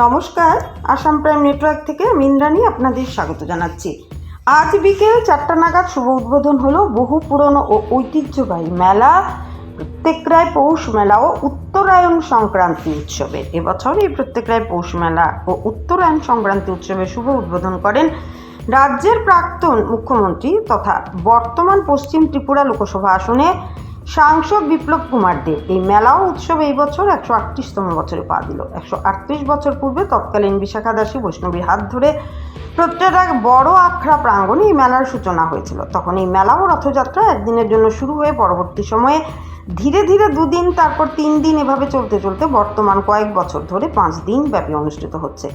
নমস্কার, Assam prime network থেকে আমি ইন্দ্রাণী আপনাদের স্বাগত জানাচ্ছি। আজ বিকেল চারটা নাগাদ শুভ উদ্বোধন হলো বহু পুরনো ও ঐতিহ্যবাহী মেলা প্রত্যেক রায় পৌষ মেলা ও উত্তরায়ণ সংক্রান্তি উৎসবে। এবছর এই প্রত্যেক রায় পৌষ মেলা ও উত্তরায়ণ সংক্রান্তি উৎসবের শুভ উদ্বোধন করেন রাজ্যের প্রাক্তন মুখ্যমন্ত্রী তথা বর্তমান পশ্চিম ত্রিপুরা লোকসভা আসনে সাংসদ বিপ্লব কুমার দেব এই মেলা উৎসব এই বছর একশো আটত্রিশতম বছরে পা দিল। একশো আটত্রিশ বছর পূর্বে তৎকালীন বিশাখা দাসী বৈষ্ণবীর হাত ধরে প্রত্যেক এক বড় আখড়া প্রাঙ্গণে এই মেলার সূচনা হয়েছিল। তখন এই মেলা ও রথযাত্রা একদিনের জন্য শুরু হয়ে পরবর্তী সময়ে ধীরে ধীরে দুদিন, তারপর তিন দিন এভাবে চলতে চলতে বর্তমান কয়েক বছর ধরে পাঁচ দিন ব্যাপী অনুষ্ঠিত হচ্ছে।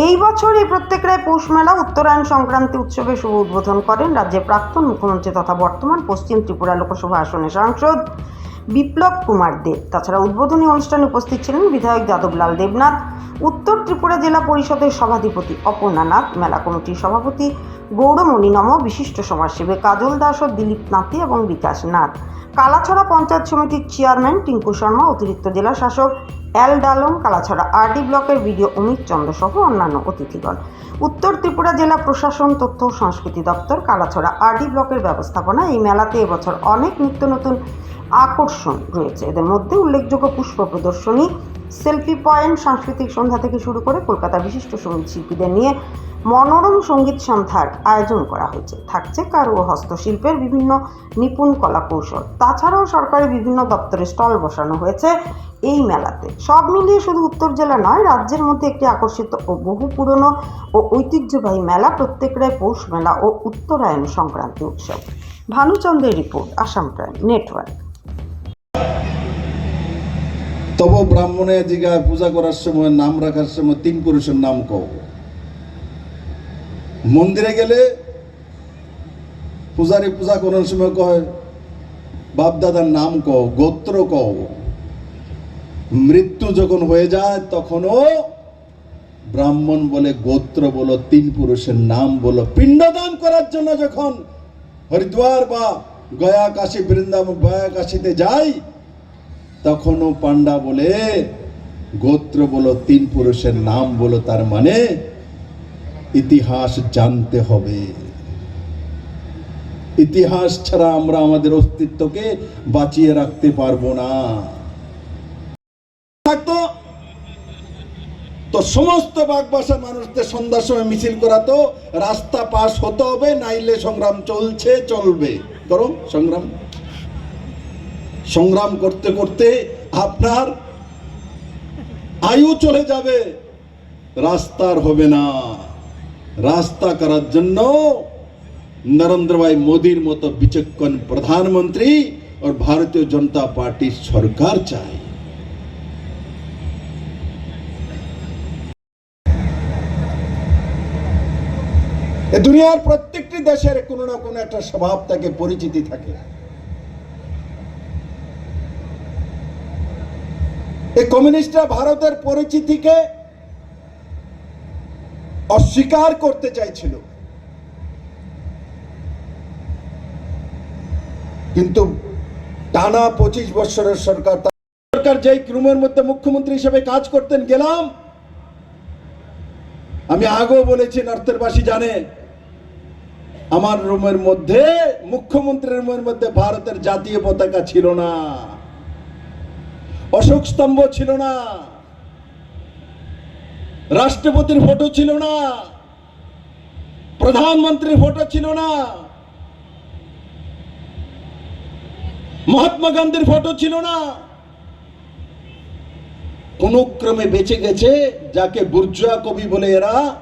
এই বছর এই প্রত্যেক রায় পৌষ মেলা, উত্তরায়ণ সংক্রান্তি উৎসবে শুভ উদ্বোধন করেন রাজ্যের প্রাক্তন মুখ্যমন্ত্রী তথা বর্তমান পশ্চিম ত্রিপুরা লোকসভা আসনের সাংসদ বিপ্লব কুমার দেব তাছাড়া উদ্বোধনী অনুষ্ঠানে উপস্থিত ছিলেন বিধায়ক যাদবলাল দেবনাথ, উত্তর ত্রিপুরা জেলা পরিষদের সভাধিপতি অপর্ণা নাথ, মেলা কমিটির সভাপতি গৌরমণি নম, বিশিষ্ট সমাজসেবী কাজল দাস ও দিলীপ নাথি এবং বিকাশ নাথ। কালাছড়া পঞ্চায়েত সমিতির চেয়ারম্যান টিঙ্কু শর্মা, অতিরিক্ত জেলা শাসক এল ডালং, কালাছড়া, আরডি ব্লকের ভিডিও অমিত চন্দ্র সহ অন্যান্য অতিথিগণ। উত্তর ত্রিপুরা জেলা প্রশাসন, তথ্য ও সংস্কৃতি দপ্তর, কালাছড়া, আরডি ব্লকের ব্যবস্থাপনা এই মেলাতে এবছর অনেক নিত্য নতুন আকর্ষণ রয়েছে। এদের মধ্যে উল্লেখযোগ্য পুষ্প প্রদর্শনী, সেলফি পয়েন্ট, সাংস্কৃতিক সন্ধ্যা থেকে শুরু করে কলকাতা বিশিষ্ট সংগীত শিল্পীদের নিয়ে মনোরম সংগীত সন্ধ্যার আয়োজন করা হয়েছে। থাকছে কারু ও হস্তশিল্পের বিভিন্ন নিপুণ কলা কৌশল তাছাড়াও সরকারি বিভিন্ন দপ্তরে স্টল বসানো হয়েছে এই মেলাতে। সব মিলিয়ে শুধু উত্তর জেলা নয়, রাজ্যের মধ্যে একটি আকর্ষিত ও বহু পুরনো ও ঐতিহ্যবাহী মেলা প্রত্যেক রায় পৌষ মেলা ও উত্তরায়ণ সংক্রান্তি উৎসব। ভানুচন্দ্রের রিপোর্ট, আসাম প্রাইম নেটওয়ার্ক। তব ব্রাহ্মণে জিগায় পূজা করার সময়, নাম রাখার সময় তিন পুরুষের নাম কও। মন্দিরে গেলে পূজারি পূজা করার সময় কয় বাপ দাদার নাম কও, গোত্র কও। মৃত্যু যখন হয়ে যায়, তখনও ব্রাহ্মণ বলে গোত্র বলো, তিন পুরুষের নাম বলো। পিণ্ডদান করার জন্য যখন হরিদ্বার বা গয়া কাশী বৃন্দাবন গয়া কাশীতে যাই, তখনও পান্ডা বলে, গোত্র বলো, তিন পুরুষের নাম বলো, তার মানে ইতিহাস জানতে হবে। ইতিহাস ছাড়া আমরা আমাদের অস্তিত্বকে বাঁচিয়ে রাখতে পারব না। থাকতো, তো সমস্ত বাগবাসা মানুষদের সন্ধ্যার সময় মিছিল করাতো, রাস্তা পাস হতে হবে, নাইলে সংগ্রাম চলছে, চলবে। করো সংগ্রাম। সংগ্রাম করতে করতে আপনার আয়ু চলে যাবে, রাস্তার হবে না। রাস্তা করার জন্য নরেন্দ্র ভাই মোদীর মতো বিচক্ষণ প্রধানমন্ত্রী और ভারতীয় জনতা পার্টির সরকার চাই। দুনিয়ার প্রত্যেকটি দেশের কোনো না কোনো একটা স্বভাব থাকে পরিচিতি থাকে। এই কমিউনিস্টরা ভারতের পরিচিতিকে অস্বীকার করতে চাইছিল। কিন্তু টানা পঁচিশ বছরের সরকার সরকার যেই রুমের মধ্যে মুখ্যমন্ত্রী হিসেবে কাজ করতেন, গেলাম। আমি আগেও বলেছি, নর্থেরবাসী জানে, আমার রুমের মধ্যে, মুখ্যমন্ত্রীর রুমের মধ্যে ভারতের জাতীয় পতাকা ছিল না। অশোক স্তম্ভ ছিল না। রাষ্ট্রপতির ফটো ছিল না। প্রধানমন্ত্রীর ফটো ছিল না। মহাত্মা গান্ধীর ফটো ছিল না। কোন ক্রমে বেঁচে গেছে, যাকে বুর্জুয়া কবি বলে এরা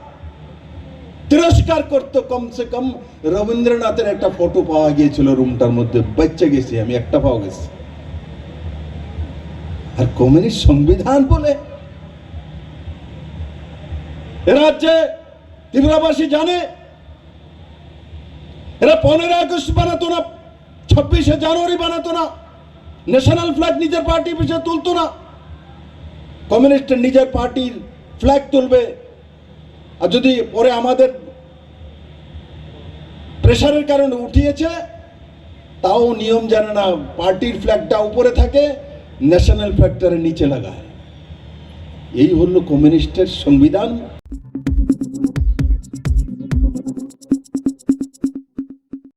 তিরস্কার করতো, কমসে কম রবীন্দ্রনাথের একটা ফটো পাওয়া গিয়েছিল রুমটার মধ্যে। বেঁচে গেছি আমি, একটা পাওয়া গেছি। আর কমিউনিস্ট সংবিধান বলে রাজ্যে ত্রিপুরাবাসী জানে, এরা পনেরো আগস্ট বানাতো না, ছাব্বিশে জানুয়ারি বানাতো না ন্যাশনাল ফ্ল্যাগ নিজের পার্টি পিছিয়ে তুলতো না। কমিউনিস্টের নিজের পার্টির ফ্ল্যাগ তুলবে। আর যদি পরে আমাদের প্রেশারের কারণে উঠিয়েছে, তাও নিয়ম জানে না পার্টির ফ্ল্যাগটা উপরে থাকে ন্যাশনাল ফ্ল্যাগটারে নিচে লাগায়। এই হলো কমিউনিস্টের সংবিধান।